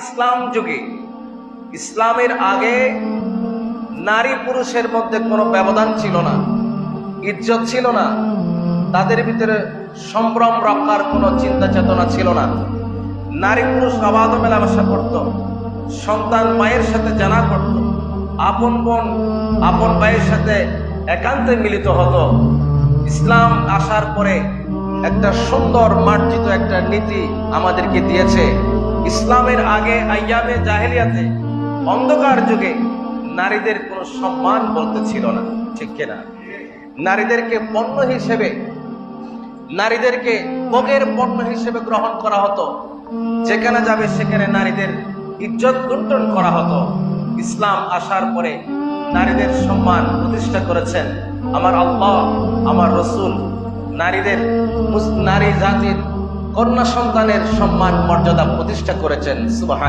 ইসলাম যুগে, ইসলামের আগে নারী পুরুষের মধ্যে কোনো ব্যবধান ছিল না, ইজ্জত ছিল না, তাদের ভিতরে সম্ভ্রম রক্ষার কোনো চিন্তা চেতনা ছিল না। নারী পুরুষ অবাধ মেলামেশা করত, সন্তান মায়ের সাথে জানা করত, আপন বোন, আপন ভাইয়ের সাথে একান্তে মিলিত হতো। ইসলাম আসার পরে একটা সুন্দর মার্জিত একটা নীতি আমাদেরকে দিয়েছে। ইসলামের আগে আইয়ামে জাহেলিয়াতে অন্ধকার যুগে নারীদের কোনো সম্মান বলতে ছিল না, ঠিক কিনা? নারীদেরকে পণ্য হিসেবে, নারীদেরকে ভোগের পণ্য হিসেবে গ্রহণ করা হতো। যেখানে যাবে সেখানে নারীদের ইজ্জত লুণ্ঠন করা হতো। ইসলাম আসার পরে নারীদের সম্মান প্রতিষ্ঠা করেছেন আমার আল্লাহ, আমার রসুল। নারীদের নারী জাতির কন্যা সন্তানের সম্মান মর্যাদা প্রতিষ্ঠা করেছেন সুবাহ